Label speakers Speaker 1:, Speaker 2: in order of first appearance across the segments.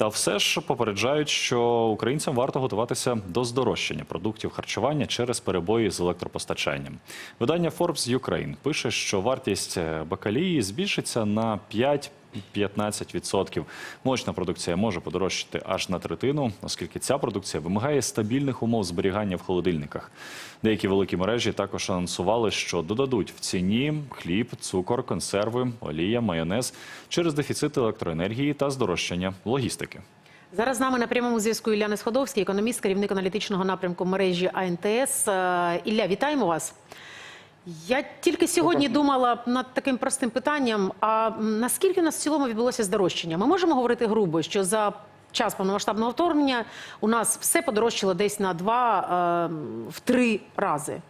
Speaker 1: Та все ж попереджають, що українцям варто готуватися до здорожчання продуктів харчування через перебої з електропостачанням. Видання Forbes Ukraine пише, що вартість е, бакалії збільшиться на 5 15%. Молочна продукція може подорожчати аж на третину, оскільки ця продукція вимагає стабільних умов зберігання в холодильниках. Деякі великі мережі також анонсували, що додадуть в ціні хліб, цукор, консерви, олія, майонез через дефіцит електроенергії та здорожчання логістики.
Speaker 2: Зараз з нами на прямому зв'язку Ілля Несходовський, економіст, керівник аналітичного напрямку мережі АНТС. Е, Ілля, вітаємо вас. Я тільки сьогодні думала над таким простим питанням: а наскільки у нас в цілому відбулося здорожчання? Ми можемо говорити грубо, що за час повномасштабного вторгнення у нас все подорожчало десь на два е, в три рази.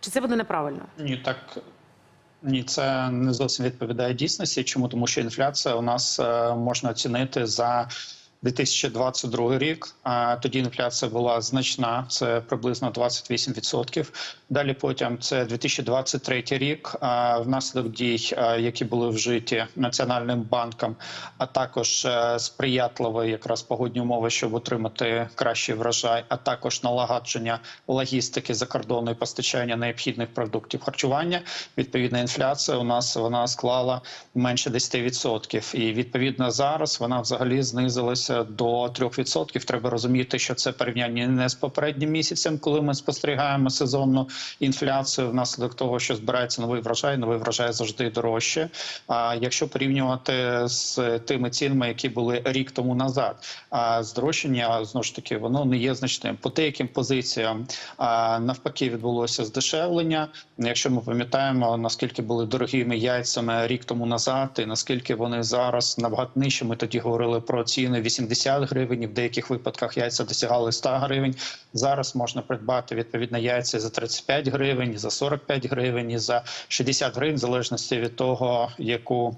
Speaker 2: Чи це буде неправильно?
Speaker 3: Ні, так ні, це не зовсім відповідає дійсності. Чому тому, що інфляція у нас е, можна оцінити за 2022 рік. А тоді інфляція була значна, це приблизно 28%. Далі потім це 2023 рік. А внаслідок дій, які були вжиті національним банком, а також е, сприятливі якраз погодні умови, щоб отримати кращий врожай, а також налагодження логістики закордонної постачання необхідних продуктів харчування. Відповідна інфляція у нас вона склала менше 10%. І відповідно зараз вона взагалі знизилася до 3%. Треба розуміти, що це порівняння не з попереднім місяцем, коли ми спостерігаємо сезонну інфляцію внаслідок того, що збирається новий врожай. Новий врожай завжди дорожче. А якщо порівнювати з тими цінами, які були рік тому назад, а здорожчання знову ж таки воно не є значним. По деяким позиціям навпаки відбулося здешевлення. Якщо ми пам'ятаємо наскільки були дорогими яйцями рік тому назад, і наскільки вони зараз набагато нижче. Ми тоді говорили про ціни 80 гривень. В деяких випадках яйця досягали 100 гривень. Зараз можна придбати відповідно яйця за 35 гривень, за 45 гривень, і за 60 гривень, в залежності від того, яку,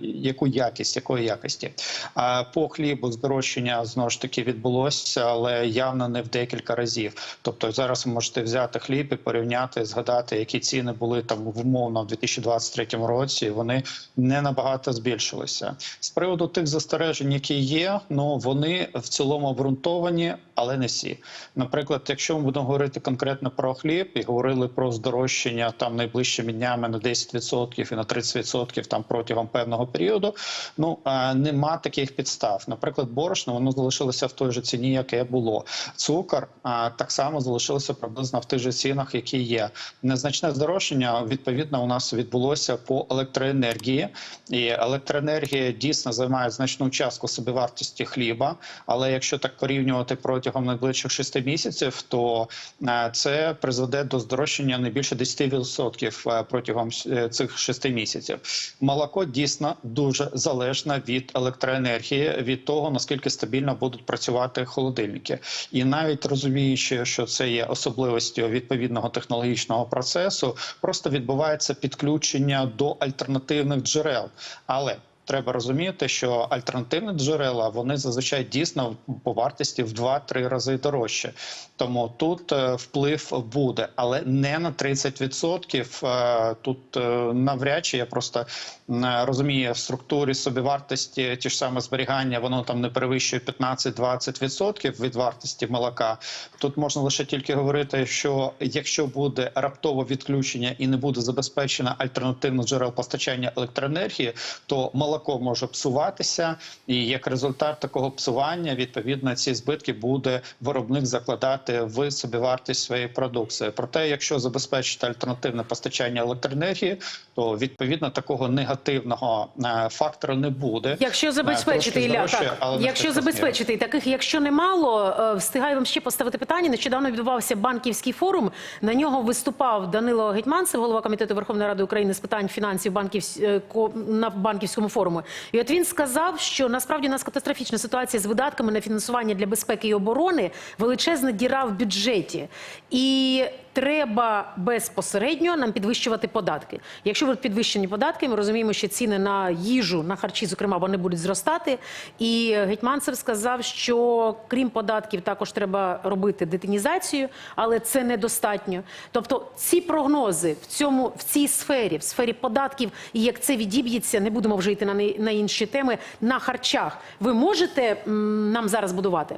Speaker 3: яку якість, якої якості. А по хлібу здорожчання знову ж таки відбулося, але явно не в декілька разів. Тобто зараз ви можете взяти хліб і порівняти, згадати, які ціни були там умовно в 2023 році. Вони не набагато збільшилися. З приводу тих застережень, які є, ну вони в цілому обґрунтовані, але не всі. Наприклад, якщо ми будемо говорити конкретно про хліб і говорили про здорожчання там найближчими днями на 10% і на 30% там протягом певного періоду, ну нема таких підстав. Наприклад, борошно воно залишилося в той же ціні, яке було. Цукор а, так само залишилося приблизно в тих же цінах, які є. Незначне здорожчання відповідно у нас відбулося по електроенергії, і електроенергія дійсно займає значну частку собівартості хліба. Але якщо так порівнювати протягом найближчих 6 місяців, то е, це призведе до здорожчання не більше 10% е, протягом е, цих 6 місяців. Молоко дійсно дуже залежне від електроенергії, від того наскільки стабільно будуть працювати холодильники, і навіть розуміючи, що це є особливістю відповідного технологічного процесу, просто відбувається підключення до альтернативних джерел, але Треба розуміти, що альтернативні джерела вони зазвичай дійсно по вартості в 2-3 рази дорожче. Тому тут е, вплив буде, але не на 30%. Е, Тут е, навряд чи я просто м, розумію в структурі собівартості ті ж саме зберігання, воно там не перевищує 15-20% від вартості молока. Тут можна лише тільки говорити, що якщо буде раптово відключення і не буде забезпечено альтернативних джерел постачання електроенергії, то молоко може псуватися, і як результат такого псування, відповідно, ці збитки буде виробник закладати в собівартість своєї продукції. Проте, якщо забезпечити альтернативне постачання електроенергії, то відповідно такого негативного е, фактора не буде.
Speaker 2: Якщо
Speaker 3: Е,
Speaker 2: забезпечити Ілля, так якщо забезпечити таких, якщо немало, е, встигаю вам ще поставити питання. Нещодавно відбувався банківський форум. На нього виступав Данило Гетьманцев, голова комітету Верховної Ради України з питань фінансів банківсь... е, на банківському форумі. І от він сказав, що насправді у нас катастрофічна ситуація з видатками на фінансування для безпеки і оборони, величезна діра в бюджеті. І треба безпосередньо нам підвищувати податки? Якщо будуть підвищені податки, ми розуміємо, що ціни на їжу, на харчі, зокрема, вони будуть зростати. І Гетьманцев сказав, що крім податків, також треба робити детинізацію, але це недостатньо. Тобто, ці прогнози в цьому в цій сфері, в сфері податків, і як це відіб'ється, не будемо вже йти на, на інші теми. На харчах ви можете нам зараз будувати?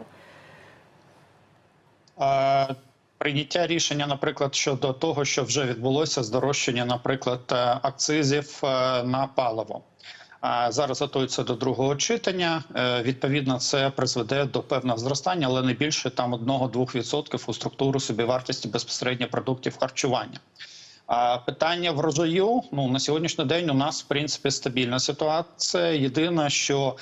Speaker 3: Е, Прийняття рішення, наприклад, щодо того, що вже відбулося здорожчання, наприклад, е, акцизів е, на паливо. Зараз готується до другого читання. Е, Відповідно, це призведе до певного зростання, але не більше там 1-2% у структуру собівартості безпосередньо продуктів харчування. А питання врожаю ну на сьогоднішній день у нас в принципі стабільна ситуація. Єдине, що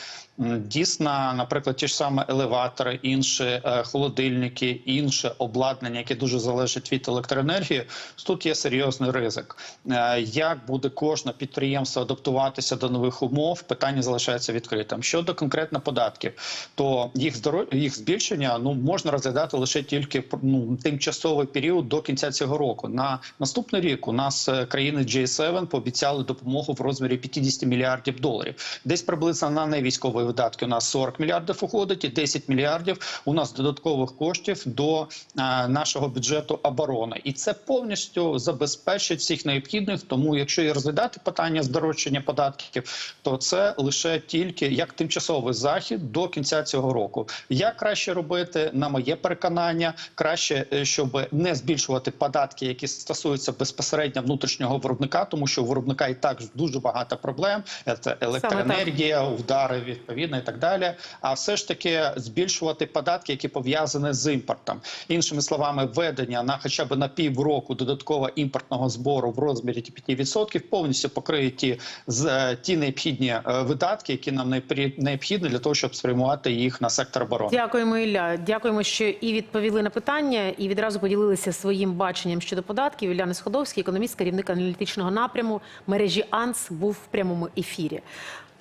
Speaker 3: дійсно, наприклад, ті ж саме елеватори, інші е, холодильники, інше обладнання, яке дуже залежить від електроенергії, тут є серйозний ризик. Е, Як буде кожне підприємство адаптуватися до нових умов? Питання залишається відкритим. Щодо конкретно податків, то їх їх збільшення ну можна розглядати лише тільки ну, тимчасовий період до кінця цього року. На наступний рік у нас е, країни G7 пообіцяли допомогу в розмірі 50 мільярдів доларів. Десь приблизно на невійськові видатки у нас 40 мільярдів уходить, і 10 мільярдів у нас додаткових коштів до е, нашого бюджету оборони, і це повністю забезпечить всіх необхідних. Тому, якщо і розглядати питання здорожчання податків, то це лише тільки як тимчасовий захід до кінця цього року. Як краще робити, на моє переконання, краще, е, щоб не збільшувати податки, які стосуються безпосередньо внутрішнього виробника, тому що у виробника і так дуже багато проблем. Це електроенергія, удари відповідно і так далі. А все ж таки збільшувати податки, які пов'язані з імпортом. Іншими словами, введення на хоча б на півроку додаткового імпортного збору в розмірі 5% повністю покриє ті з е, ті необхідні е, видатки, які нам необхід- необхідні для того, щоб спрямувати їх на сектор оборони.
Speaker 2: Дякуємо, Ілля. Дякуємо, що і відповіли на питання, і відразу поділилися своїм баченням щодо податків. Ілля Несходовський, економіст, керівник аналітичного напряму мережі АНС, був в прямому ефірі.